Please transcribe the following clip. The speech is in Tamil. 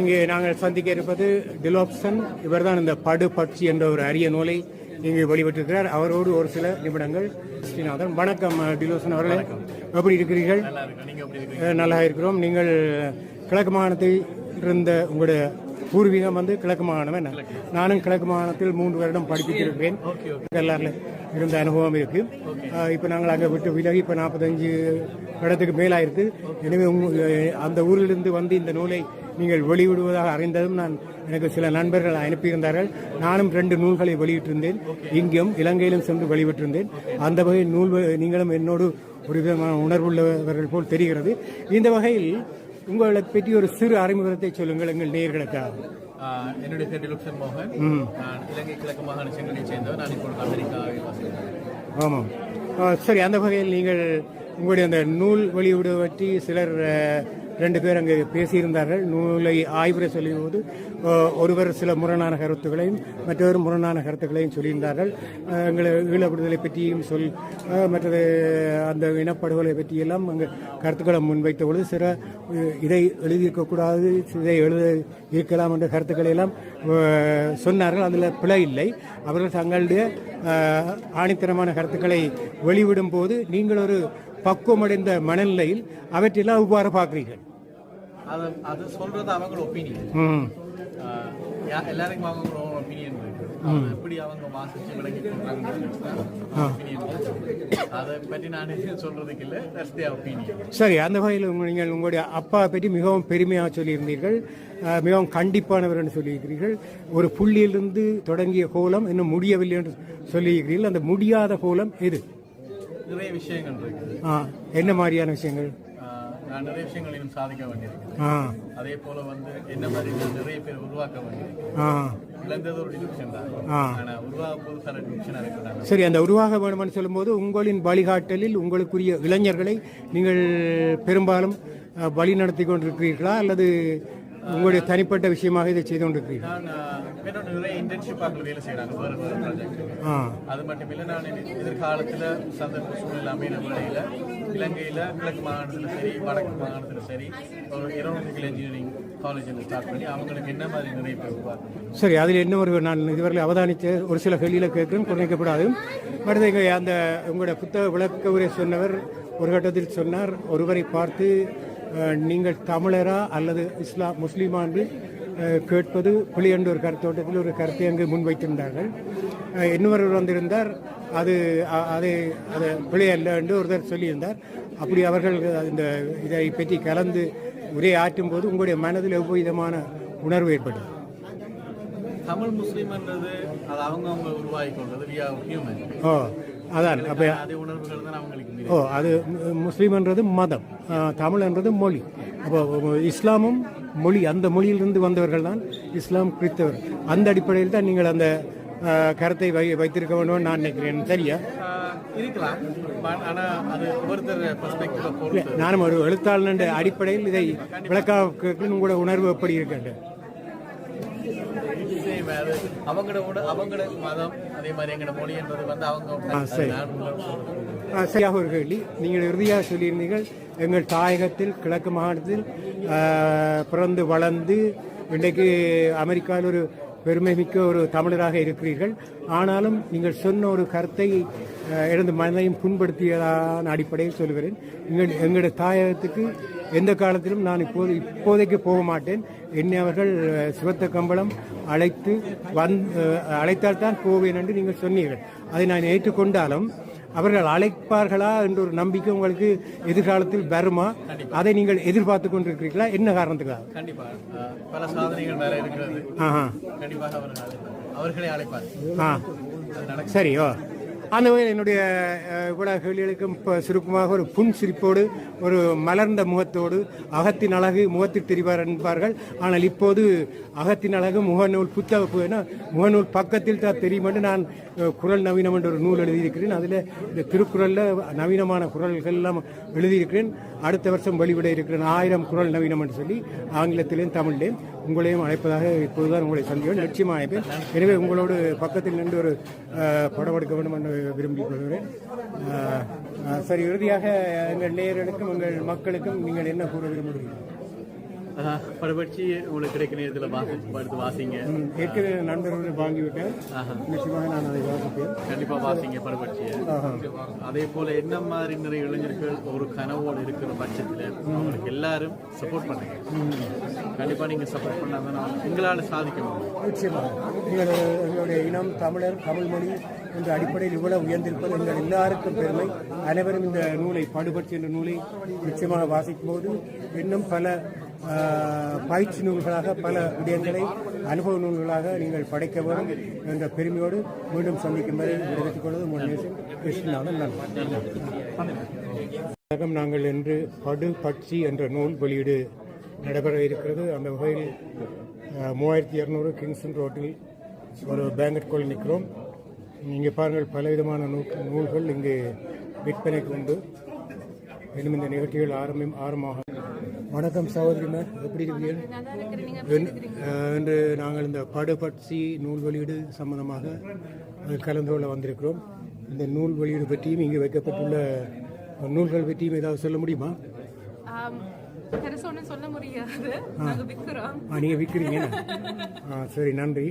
இங்கே நாங்கள் சந்திக்க இருப்பது டிலோப்சன். இவர்தான் இந்த படு பட்சி என்ற ஒரு அரிய நூலை இங்கு வெளியிட்டிருக்கிறார். அவரோடு ஒரு சில நிமிடங்கள். ஸ்ரீநாதன் வணக்கம் டிலோசன் அவர்களே. எப்படி இருக்கிறீர்கள்? நல்லா இருக்கிறோம். நீங்கள் கிழக்கு மாகாணத்தில் இருந்த உங்களுடைய பூர்வீகம் வந்து கிழக்கு மாகாணம் என்ன? நானும் கிழக்கு மாகாணத்தில் மூன்று வருடம் படிப்பித்திருக்கிறேன் எல்லாரில் இருந்த அனுபவம் இருக்கு. இப்ப நாங்கள் அங்கே விட்டு விலகி இப்ப நாற்பத்தஞ்சு இடத்துக்கு மேலாயிருக்கு. எனவே அந்த ஊரிலிருந்து வந்து இந்த நூலை நீங்கள் வெளியிடுவதாக அறிந்ததும் நான் எனக்கு சில நண்பர்கள் அனுப்பியிருந்தார்கள். நானும் ரெண்டு நூல்களை வெளியிட்டிருந்தேன். இங்கும் இலங்கையிலும் சென்று வெளியிட்டிருந்தேன். அந்த வகையில் நூல் நீங்களும் என்னோடு ஒரு விதமான உணர்வுள்ளவர்கள் போல் தெரிகிறது. இந்த வகையில் உங்களை பற்றி ஒரு சிறு அறிமுகத்தை சொல்லுங்கள் எங்கள் நேயர்களுக்காக ஆஹ் என்னுடைய பேர் டிலுக்ஷன் மோகன். நான் இலங்கை கிழக்கு மாகாண செங்கலை சேர்ந்தவர். நான் இப்பொழுது அமெரிக்காவில் ஆமாம். சரி அந்த வகையில் நீங்கள் உங்களுடைய அந்த நூல் வெளியிடு பற்றி சிலர் ரெண்டு பேர் அங்கே பேசியிருந்தார்கள். நூலை ஆய்வுரை சொல்லும்போது போது ஒருவர் சில முரணான கருத்துக்களையும் மற்றவர் முரணான கருத்துக்களையும் சொல்லியிருந்தார்கள். எங்களை ஈழ விடுதலை பற்றியும் சொல் மற்றது அந்த இனப்படுகொலை பற்றியெல்லாம் அங்கே கருத்துக்களை முன்வைத்த பொழுது சில இதை எழுதியிருக்கக்கூடாது இதை எழுத இருக்கலாம் என்ற கருத்துக்களை எல்லாம் சொன்னார்கள். அதில் பிழை இல்லை. அவர்கள் தங்களுடைய ஆணித்தனமான ஆணித்தரமான கருத்துக்களை வெளிவிடும் போது நீங்கள் ஒரு பக்குவமடைந்த மனநிலையில் அவற்றெல்லாம் இவ்வாறு பார்க்கிறீர்கள். அது சொல்றது அவங்களோட ஒப்பீனியன் ம். எல்லாருக்கும் அவங்களோட ஒப்பீனியன் இருக்கு. அவங்க எப்படி அவங்க வாசிச்சு விளங்கி ஒப்பீனியன் அதை பற்றி நான் எதுவும் சொல்றதுக்கு இல்லை தட்ஸ் தேர் ஒப்பீனியன் சரி அந்த வகையில் நீங்கள் உங்களுடைய அப்பா பற்றி மிகவும் பெருமையாக சொல்லியிருந்தீர்கள். மிகவும் கண்டிப்பானவர் என்று சொல்லியிருக்கிறீர்கள். ஒரு புள்ளியிலிருந்து தொடங்கிய கோலம் இன்னும் முடியவில்லை என்று சொல்லியிருக்கிறீர்கள். அந்த முடியாத கோலம் எது? நிறைய விஷயங்கள் இருக்குது. ஆ, என்ன மாதிரியான விஷயங்கள்? நான் நிறைய விஷயங்கள் இன்னும் சாதிக்க வேண்டியிருக்கு ஆ. அதே போல வந்து என்ன மாதிரி நிறைய பேர் உருவாக்க வேண்டியிருக்கு சரி அந்த உருவாக வேண்டுமென்று சொல்லும்போது உங்களின் வழிகாட்டலில் உங்களுக்குரிய இளைஞர்களை நீங்கள் பெரும்பாலும் வழி நடத்தி கொண்டிருக்கிறீர்களா? அல்லது உங்களுடைய தனிப்பட்ட விஷயமாக இதை செய்து கொண்டிருக்கிறீர்களா. நான் நிறைய இன்டர்ன்ஷிப்பாக வேலை செய்கிறாங்க வேறு வேறு ப்ராஜெக்ட் ஆ. அது மட்டும் இல்லை நான் எதிர்- எதிர்காலத்தில் சந்தர்ப்ப சூழ்நிலை அமையிற வேளையில் இலங்கையில் கிழக்கு மாகாணத்தில் சரி வடக்கு மாகாணத்தில் சரி ஒரு ஏரோநாட்டிக்கல் இன்ஜினியரிங் காலேஜில் ஸ்டார்ட் பண்ணி அவங்களுக்கு என்ன மாதிரி நிறைய பேர் சரி அதில் என்ன ஒரு நான் இதுவரை அவதானித்த ஒரு சில கேள்வியில் கேட்கிறேன் குறைக்கப்படாது இங்கே அந்த உங்களுடைய புத்தக விளக்க உரை சொன்னவர் ஒரு கட்டத்தில் சொன்னார் ஒருவரை பார்த்து நீங்கள் தமிழரா அல்லது இஸ்லாம் முஸ்லீமா என்று கேட்பது பிழை என்ற ஒரு கருத்தோட்டத்தில் ஒரு கருத்தை அங்கு முன்வைத்திருந்தார்கள். இன்னொருவர் வந்திருந்தார். அது அது அது பிழை அல்ல என்று ஒருத்தர் சொல்லியிருந்தார். அப்படி அவர்கள் இந்த இதை பற்றி கலந்து உரை ஆற்றும் போது உங்களுடைய மனதில் எவ்விதமான உணர்வு ஏற்பட்டது? தமிழ் முஸ்லீம்ன்றது அது அவங்க அவங்க கொண்டது ஓ. அதான் அப்போ ஓ அது முஸ்லீம்ன்றது மதம் தமிழ்ன்றது மொழி. அப்போ இஸ்லாமும் மொழி அந்த மொழியிலிருந்து வந்தவர்கள் தான் இஸ்லாம் கிறிஸ்தவர் அந்த அடிப்படையில் தான் நீங்கள் அந்த கருத்தை வை வைத்திருக்க வேண்டும் நான் நினைக்கிறேன். சரியா நானும் ஒரு எழுத்தாளன் அடிப்படையில் இதை விளக்கா உங்களோட உணர்வு எப்படி இருக்கின்ற Same அது அவங்களோட அவங்களோட மதம் அதே மாதிரி எங்களோட மொழின்றது வந்து அவங்க சரி. சரியாக ஒரு கேள்வி. நீங்கள் இறுதியாக சொல்லியிருந்தீர்கள் எங்கள் தாயகத்தில் கிழக்கு மாகாணத்தில் பிறந்து வளர்ந்து இன்றைக்கு அமெரிக்காவில் ஒரு பெருமைமிக்க ஒரு தமிழராக இருக்கிறீர்கள். ஆனாலும் நீங்கள் சொன்ன ஒரு கருத்தை எனது மனதையும் புண்படுத்தியதான அடிப்படையில் சொல்கிறேன் எங்கள் எங்களுடைய தாயகத்துக்கு எந்த காலத்திலும் நான் இப்போது இப்போதைக்கு போக மாட்டேன் என்னை அவர்கள் சிவத்த கம்பளம் அழைத்து வந் அழைத்தால் தான் போவேன் என்று நீங்கள் சொன்னீர்கள். அதை நான் ஏற்றுக்கொண்டாலும் அவர்கள் அழைப்பார்களா என்ற ஒரு நம்பிக்கை உங்களுக்கு எதிர்காலத்தில் வருமா? அதை நீங்கள் எதிர்பார்த்து கொண்டிருக்கிறீர்களா? என்ன காரணத்துக்காக? கண்டிப்பா. ஆஹ், பல சாதனைகள் வேற இருக்கிறது. ஆஹா. கண்டிப்பாக அவர்கள் அழைப்பார் அவர்களே அழைப்பார் சரி ஓ. அந்த வகையில் என்னுடைய அஹ், கேள்விகளுக்கும் இப்போ சுருக்கமாக ஒரு புன் சிரிப்போடு ஒரு மலர்ந்த முகத்தோடு அகத்தின் அழகு முகத்தில் தெரிவார் என்பார்கள். ஆனால் இப்போது அகத்தின் அழகு முகநூல் புத்தக ஏன்னா முகநூல் பக்கத்தில் தான் தெரியும் என்று நான் குரல் நவீனம் என்ற ஒரு நூல் எழுதியிருக்கிறேன். அதில் இந்த திருக்குறளில் நவீனமான குரல்கள் எல்லாம் எழுதியிருக்கிறேன். அடுத்த வருஷம் வெளிவிட இருக்கிறேன். ஆயிரம் குரல் நவீனம் என்று சொல்லி ஆங்கிலத்திலேயும் தமிழ்லேயும் உங்களையும் அழைப்பதாக இப்போதுதான் உங்களை சந்திக்கிறேன். நிச்சயமாக அழைப்பேன். எனவே உங்களோடு பக்கத்தில் நின்று ஒரு படம் எடுக்க வேண்டும் என்று விரும்பிக் கொள்கிறேன் சரி இறுதியாக எங்கள் நேயர்களுக்கும் எங்கள் மக்களுக்கும் நீங்கள் என்ன கூற விரும்புகிறீர்கள்? படுபட்சி உங்களுக்கு கிடைக்க நேரத்தில் வாசி படுத்து வாசிங்க. ம், ஏற்கனவே நண்பர்கள் வாங்கிவிட்டேன். நிச்சயமாக நான் அதை வாசிப்பேன். கண்டிப்பா வாசிங்க ஆஹா. அதே போல என்ன மாதிரி நிறைய இளைஞர்கள் ஒரு கனவோடு இருக்கிற பட்சத்தில் அவங்களுக்கு எல்லாரும் சப்போர்ட் பண்ணுங்க. கண்டிப்பா நீங்க சப்போர்ட் பண்ணாதான் உங்களால சாதிக்க முடியும். நிச்சயமாக. நீங்கள் எங்களுடைய இனம் தமிழர் தமிழ் மொழி என்ற அடிப்படையில் இவ்வளவு உயர்ந்திருப்பது எங்கள் எல்லாருக்கும் பெருமை. அனைவரும் இந்த நூலை பாடுபடுத்தி என்ற நூலை நிச்சயமாக வாசிக்கும் போது இன்னும் பல பயிற்சி நூல்களாக பல விடயங்களை அனுபவ நூல்களாக நீங்கள் படைக்க வேண்டும் என்ற பெருமையோடு மீண்டும் சந்திக்கும் வரை விடுவித்துக் கொள்வது முன்னேசன் நாங்கள் இன்று படு பட்சி என்ற நூல் வெளியீடு நடைபெற இருக்கிறது. அந்த வகையில் மூவாயிரத்தி இரநூறு கிங்ஸ்டன் ரோட்டில் ஒரு பேங்கட் கோல் நிற்கிறோம். இங்கே பாருங்கள் பலவிதமான நூ நூல்கள் இங்கே விற்பனைக்கு உண்டு. இன்னும் இந்த நிகழ்ச்சிகள் ஆரம்பம் ஆரம்பமாக வணக்கம் சகோதரிமார். எப்படி இருக்கிறீர்கள்? இன்று நாங்கள் இந்த படுபட்சி நூல் வெளியீடு சம்பந்தமாக கலந்து கொள்ள வந்திருக்கிறோம். இந்த நூல் வெளியீடு பற்றியும் இங்கே வைக்கப்பட்டுள்ள நூல்கள் பற்றியும் ஏதாவது சொல்ல முடியுமா? சொல்ல முடியாது. நாங்க விக்கிறோம். ஆ, நீங்க விற்கிறீங்க ஆ சரி நன்றி.